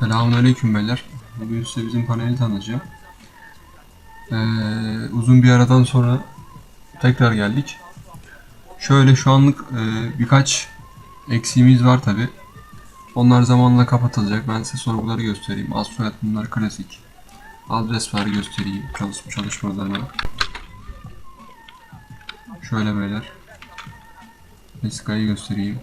Selamünaleyküm beyler. Bugün size bizim paneli tanıtacağım. Ee, uzun bir aradan sonra tekrar geldik. Şöyle şu anlık e, birkaç eksiğimiz var tabi. Onlar zamanla kapatılacak. Ben size sorguları göstereyim. Az soyad bunlar klasik. Adres var göstereyim. Çalışma çalışmalarını. Şöyle beyler. VesiKa'yı göstereyim.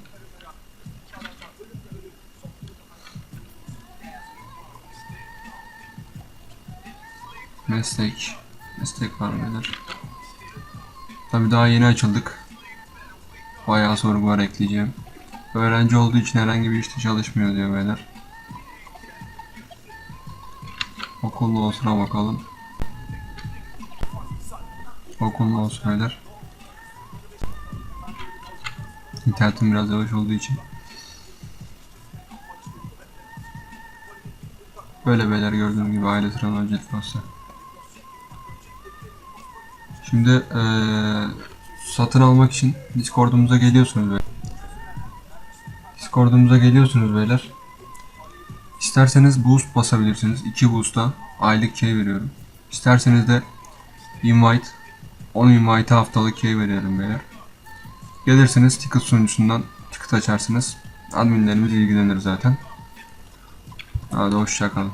Meslek. Meslek var beyler. Tabi daha yeni açıldık. Bayağı sorgu var ekleyeceğim. Öğrenci olduğu için herhangi bir işte çalışmıyor diyor beyler. Okullu olsuna bakalım. Okullu olsun beyler. İnternetim biraz yavaş olduğu için. Böyle beyler gördüğünüz gibi aile sıralama ücret dosya. Şimdi eee, satın almak için Discord'umuza geliyorsunuz böyle. Discord'umuza geliyorsunuz beyler. İsterseniz boost basabilirsiniz. 2 boost'a aylık key veriyorum. İsterseniz de invite 10 invite'a haftalık key veriyorum beyler. Gelirsiniz ticket sunucusundan ticket açarsınız. Adminlerimiz ilgilenir zaten. Hadi hoşçakalın.